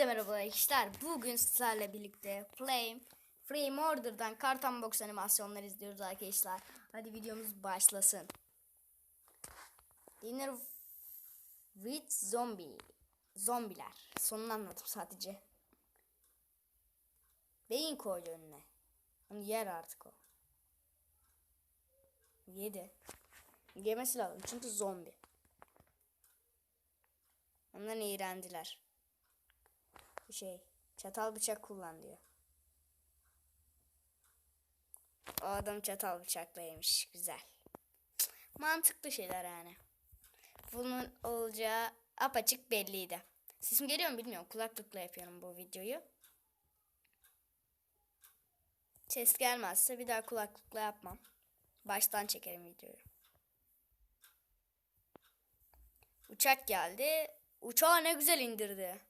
Hepinize merhaba arkadaşlar. Bugün sizlerle birlikte Flame, Flame Order'dan Karton Box animasyonları izliyoruz arkadaşlar. Hadi videomuz başlasın. Dinner with Zombie. Zombiler. Sonunu anladım sadece. Beyin koydu önüne. Onu yer artık o. Yedi. Yemesi lazım çünkü zombi. Ondan iğrendiler şey çatal bıçak kullan diyor. O adam çatal bıçakla yemiş. Güzel. Mantıklı şeyler yani. Bunun olacağı apaçık belliydi. Sesim geliyor mu bilmiyorum. Kulaklıkla yapıyorum bu videoyu. Ses gelmezse bir daha kulaklıkla yapmam. Baştan çekerim videoyu. Uçak geldi. Uçağı ne güzel indirdi.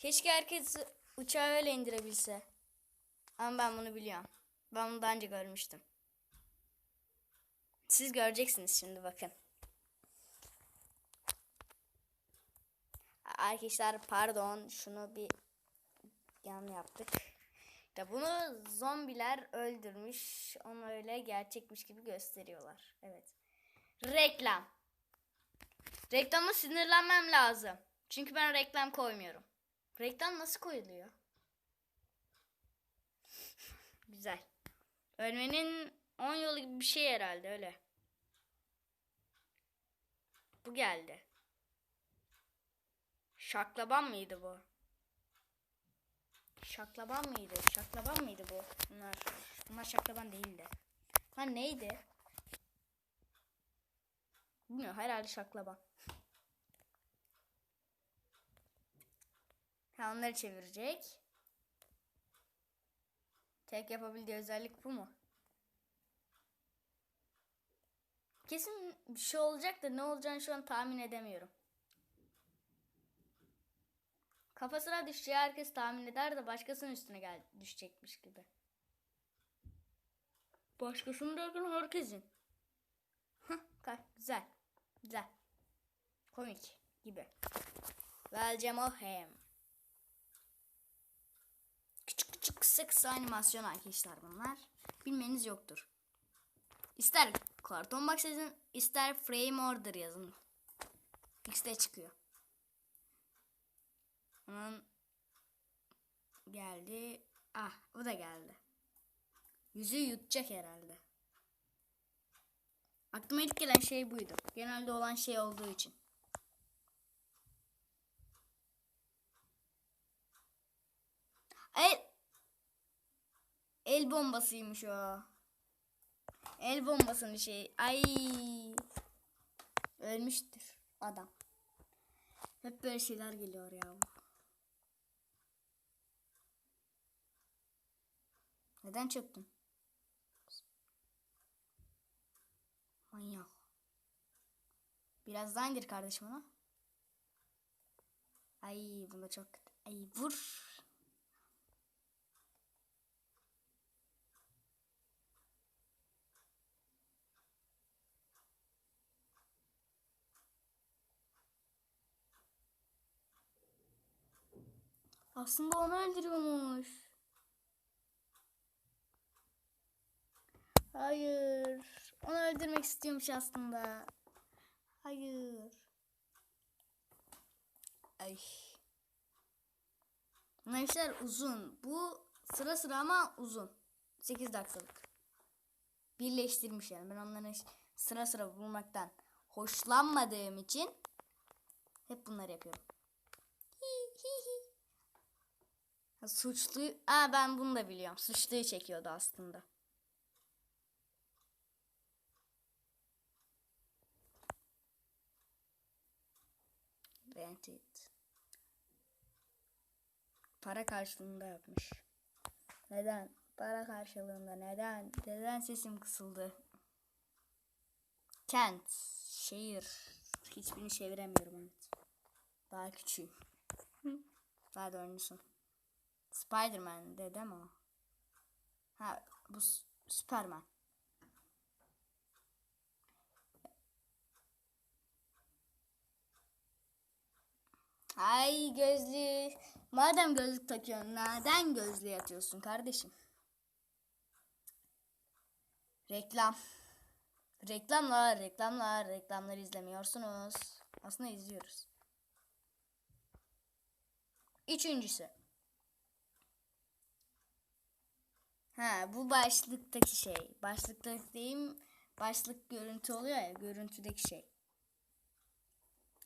Keşke herkes uçağı öyle indirebilse. Ama ben bunu biliyorum. Ben bunu daha önce görmüştüm. Siz göreceksiniz şimdi bakın. Arkadaşlar pardon şunu bir yan yaptık. İşte bunu zombiler öldürmüş. Onu öyle gerçekmiş gibi gösteriyorlar. Evet. Reklam. Reklama sinirlenmem lazım. Çünkü ben reklam koymuyorum. Reklam nasıl koyuluyor? Güzel. Ölmenin 10 yolu gibi bir şey herhalde öyle. Bu geldi. Şaklaban mıydı bu? Şaklaban mıydı? Şaklaban mıydı bu? Bunlar, bunlar şaklaban değildi. Lan neydi? Bilmiyorum herhalde şaklaban. Ha onları çevirecek. Tek yapabildiği özellik bu mu? Kesin bir şey olacak da ne olacağını şu an tahmin edemiyorum. Kafasına düşeceği herkes tahmin eder de başkasının üstüne gel düşecekmiş gibi. Başkasının derken herkesin. Hah, güzel. Güzel. Komik gibi. Velcem o hem. Küçük kısa kısa animasyon arkadaşlar bunlar. Bilmeniz yoktur. İster karton box yazın, ister frame order yazın. X'de çıkıyor. Onun geldi. Ah, o da geldi. Yüzü yutacak herhalde. Aklıma ilk gelen şey buydu. Genelde olan şey olduğu için. El, el bombasıymış o. El bombasının şey. Ay. Ölmüştür adam. Hep böyle şeyler geliyor ya. Neden çöktün? Manyak. Biraz daha indir kardeşim ona. Ay bunda çok. Ay vur. Aslında onu öldürüyormuş. Hayır. Onu öldürmek istiyormuş aslında. Hayır. Ay. İşler uzun. Bu sıra sıra ama uzun. 8 dakikalık. Birleştirmiş yani. Ben onların sıra sıra bulmaktan hoşlanmadığım için hep bunları yapıyorum. Suçlu... Aa ben bunu da biliyorum. Suçluyu çekiyordu aslında. Rented. Para karşılığında yapmış. Neden? Para karşılığında neden? Neden sesim kısıldı? Kent. Şehir. Hiçbirini çeviremiyorum evet. Daha küçüğüm. Daha dördüncüsü. Spider-Man de değil mi? Ha bu Superman. Ay gözlü Madem gözlük takıyorsun neden gözlüğe yatıyorsun kardeşim? Reklam. Reklamlar, reklamlar, reklamları izlemiyorsunuz. Aslında izliyoruz. Üçüncüsü. Ha bu başlıktaki şey. Başlıktaki deyim başlık görüntü oluyor ya görüntüdeki şey.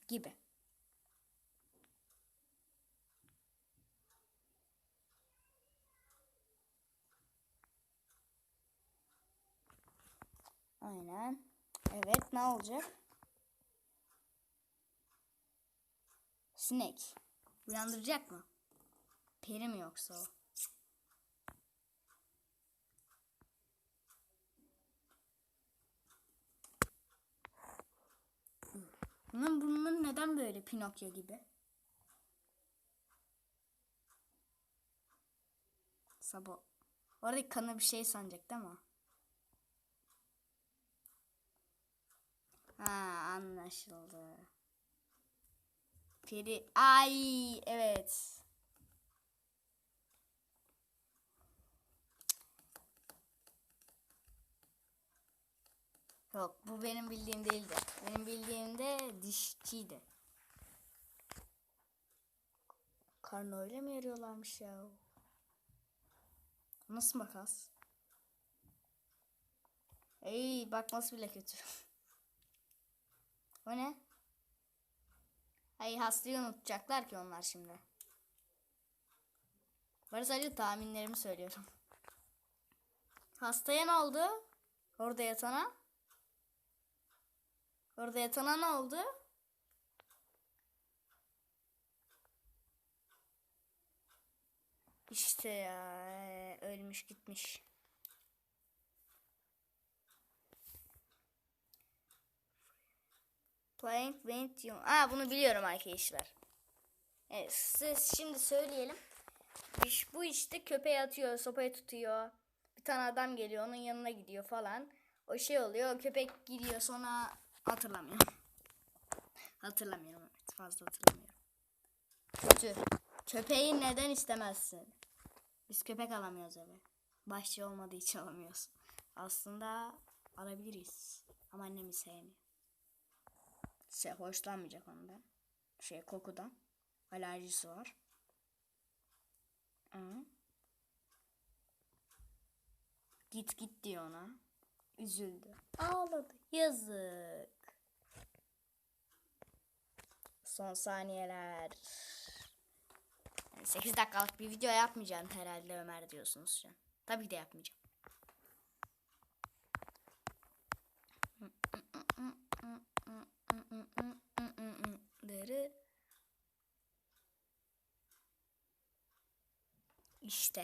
Gibi. Aynen. Evet ne olacak? Sinek. Uyandıracak mı? Peri mi yoksa o? Bunun bunun neden böyle Pinokyo gibi? Sabo. Oradaki kanı bir şey sanacak değil mi? Ha anlaşıldı. Peri. Ay evet. Yok bu benim bildiğim değildi. Benim bildiğimde dişçiydi. Karnı öyle mi yarıyorlarmış ya? Nasıl makas? Ey bakması bile kötü. o ne? Ay hastayı unutacaklar ki onlar şimdi. Ben sadece tahminlerimi söylüyorum. Hastaya ne oldu? Orada yatana? Orada yatana ne oldu? İşte ya ee, ölmüş gitmiş. Playing you. Aa bunu biliyorum arkadaşlar. Evet siz şimdi söyleyelim. Bu işte köpeği atıyor, sopayı tutuyor. Bir tane adam geliyor, onun yanına gidiyor falan. O şey oluyor, köpek gidiyor sonra hatırlamıyorum. hatırlamıyorum evet, fazla hatırlamıyorum. Kötü. Köpeği neden istemezsin? Biz köpek alamıyoruz eve. Başçı olmadığı için alamıyoruz. Aslında alabiliriz. Ama annemi sevmiyor. Şey, hoşlanmayacak ondan. Şey kokudan. Alerjisi var. Hı. Git git diyor ona. Üzüldü. Ağladı. Yazık. Son saniyeler. Yani 8 dakikalık bir video yapmayacağım herhalde Ömer diyorsunuz şu an. Tabii ki de yapmayacağım. İşte.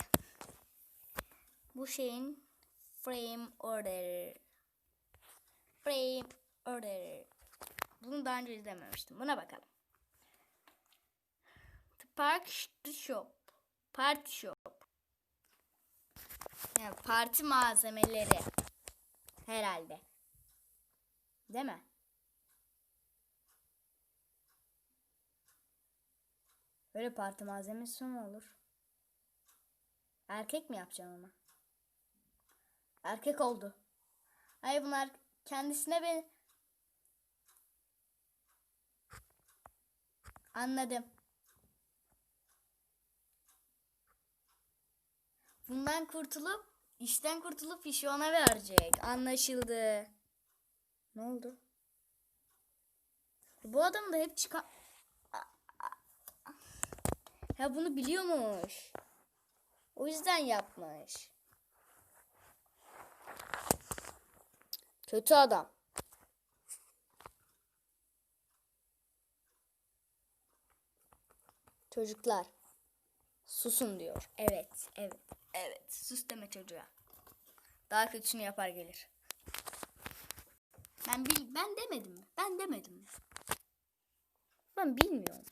Bu şeyin frame order. Frame order. Bunu daha önce izlememiştim. Buna bakalım. The Shop. Party Shop. Yani parti malzemeleri. Herhalde. Değil mi? Böyle parti malzemesi mi olur? Erkek mi yapacaksın ona? Erkek oldu. Hayır bunlar kendisine ben Anladım. Bundan kurtulup işten kurtulup işi ona verecek. Anlaşıldı. Ne oldu? Bu adam da hep çıkan... Ya bunu biliyormuş. O yüzden yapmış. Kötü adam. Çocuklar. Susun diyor. Evet, evet, evet. Sus deme çocuğa. Daha kötüsünü yapar gelir. Ben bil ben demedim mi? Ben demedim mi? Ben bilmiyorum.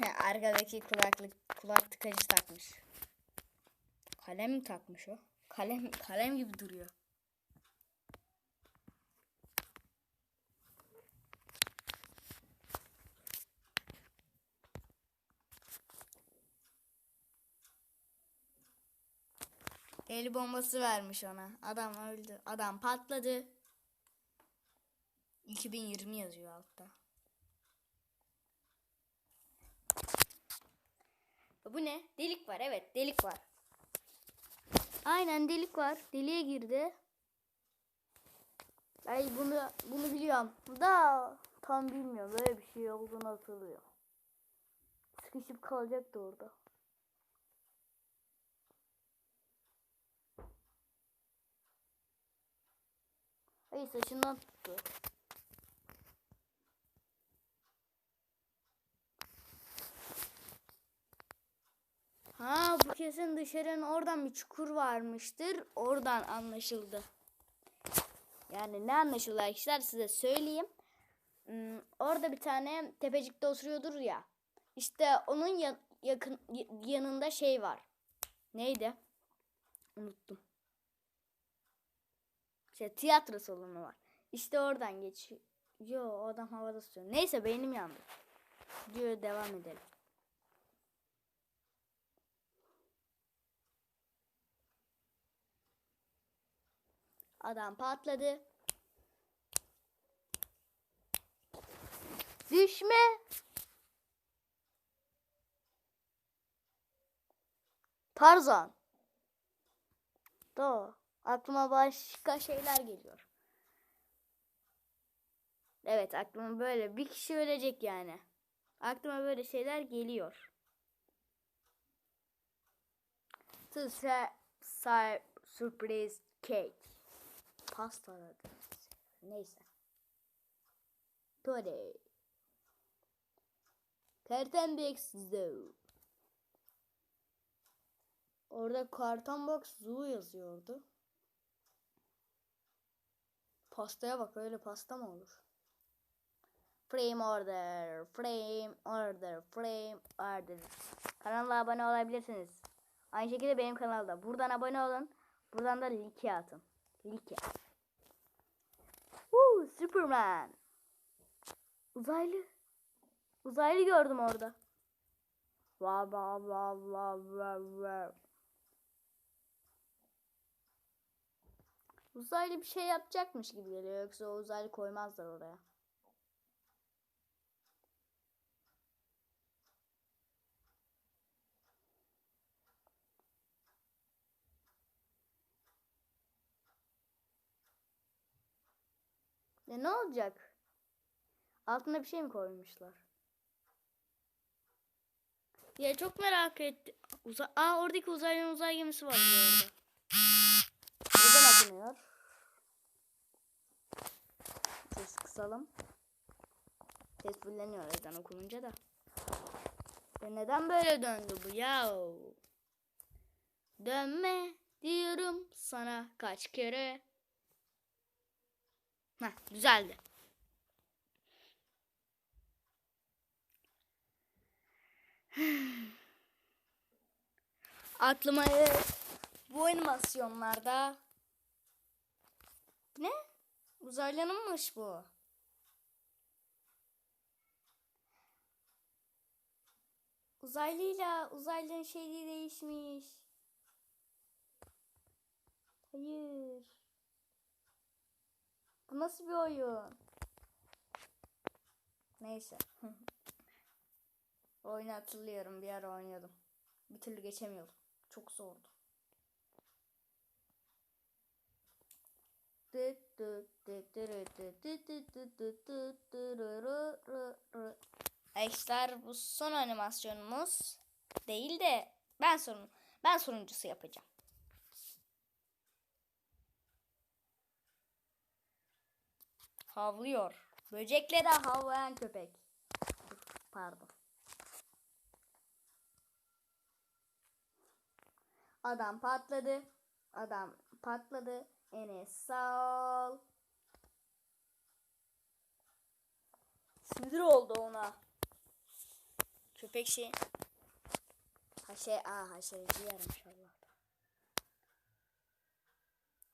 Arkadaki kulaklık kulak tıkacı takmış. Kalem mi takmış o? Kalem kalem gibi duruyor. El bombası vermiş ona. Adam öldü. Adam patladı. 2020 yazıyor altta. Bu ne? Delik var. Evet, delik var. Aynen delik var. Deliğe girdi. Ay bunu bunu biliyorum. Da tam bilmiyorum. Böyle bir şey olduğunu hatırlıyor. Sıkışıp kalacaktı orada. Ay saçından tuttu. Ha bu kesin dışarının oradan bir çukur varmıştır. Oradan anlaşıldı. Yani ne anlaşıldı arkadaşlar size söyleyeyim. Hmm, orada bir tane tepecikte oturuyordur ya. İşte onun ya- yakın yanında şey var. Neydi? Unuttum. Şey tiyatro salonu var. İşte oradan geçiyor. Yo adam havada tutuyor. Neyse beynim yandı. Diyor devam edelim. Adam patladı. Düşme. Tarzan. Do. Aklıma başka şeyler geliyor. Evet aklıma böyle bir kişi ölecek yani. Aklıma böyle şeyler geliyor. Surprise surprise cake. Pasta. Neyse. Today. Kartenbex Zoo. Orada Kartenbox Zoo yazıyordu. Pastaya bak öyle pasta mı olur? Frame order, frame order, frame order. Kanala abone olabilirsiniz. Aynı şekilde benim kanalda. Buradan abone olun. Buradan da linki atın. Linki. Woo, Superman. Uzaylı. Uzaylı gördüm orada. Va va va va va va. Uzaylı bir şey yapacakmış gibi geliyor. Yoksa o uzaylı koymazlar oraya. Ya ne olacak? Altına bir şey mi koymuşlar? Ya çok merak ettim. Uza Aa oradaki uzaylının uzay gemisi var orada. Okunuyor? Ses kısalım. Ses fulleniyor ezan okununca da. Ya neden böyle döndü bu ya? Dönme diyorum sana kaç kere. Heh, güzeldi. Aklıma bu animasyonlarda ne? Uzaylınınmış bu. Uzaylıyla uzaylının şeyi değişmiş. Hayır. Bu nasıl bir oyun? Neyse. Oyunu hatırlıyorum. Bir ara oynuyordum. Bir türlü geçemiyordum. Çok zordu. Arkadaşlar bu son animasyonumuz değil de ben sorun ben sonuncusu yapacağım. Havlıyor. Böceklere havlayan köpek. Pardon. Adam patladı. Adam patladı. Enes sağ ol. Sinir oldu ona. Köpek şey. Ha şey, aa haşerici yarmış Allah'tan.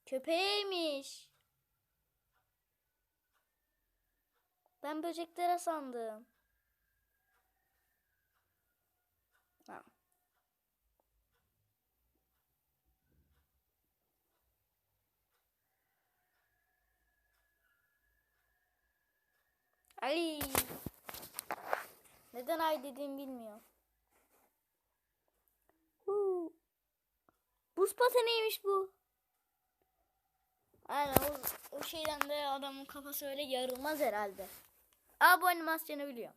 Köpeğiymiş. Ben böceklere sandım. Ay. Neden ay dediğimi bilmiyorum. Huu. Buz pateniymiş bu. Aynen o, o şeyden de adamın kafası öyle yarılmaz herhalde. Aa bu animasyonu biliyorum.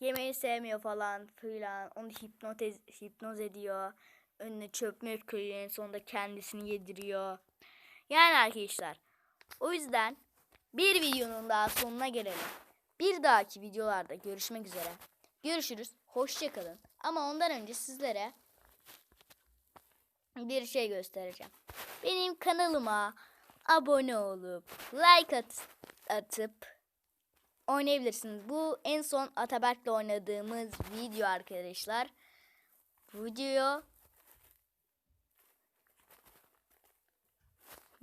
Yemeği sevmiyor falan filan. Onu hipnotiz, hipnoz ediyor. Önüne çöp möp koyuyor. En sonunda kendisini yediriyor. Yani arkadaşlar. O yüzden bir videonun daha sonuna gelelim. Bir dahaki videolarda görüşmek üzere. Görüşürüz. Hoşçakalın. Ama ondan önce sizlere bir şey göstereceğim. Benim kanalıma abone olup like at atıp oynayabilirsiniz. Bu en son Ataberk'le oynadığımız video arkadaşlar. Bu video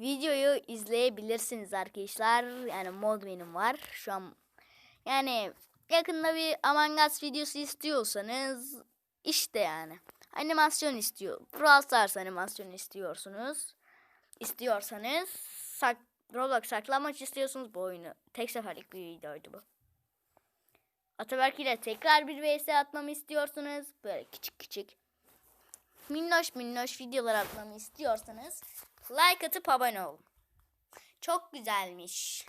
videoyu izleyebilirsiniz arkadaşlar. Yani mod benim var. Şu an yani yakında bir Among Us videosu istiyorsanız işte yani. Animasyon istiyor. Brawl Stars animasyon istiyorsunuz. İstiyorsanız sak Roblox saklamaç istiyorsunuz bu oyunu. Tek seferlik bir videoydu bu. Ataberk ile tekrar bir vs atmamı istiyorsunuz. Böyle küçük küçük. Minnoş minnoş videolar atmamı istiyorsanız like atıp abone olun. Çok güzelmiş.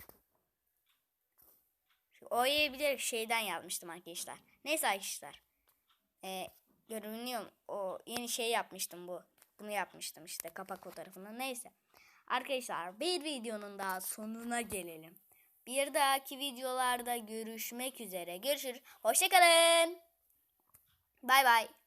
O'yu bir şeyden yazmıştım arkadaşlar. Neyse arkadaşlar. Ee, görünüyor o yeni şey yapmıştım bu. Bunu yapmıştım işte kapak fotoğrafını. Neyse. Arkadaşlar bir videonun daha sonuna gelelim. Bir dahaki videolarda görüşmek üzere. Görüşürüz. Hoşçakalın. Bay bay.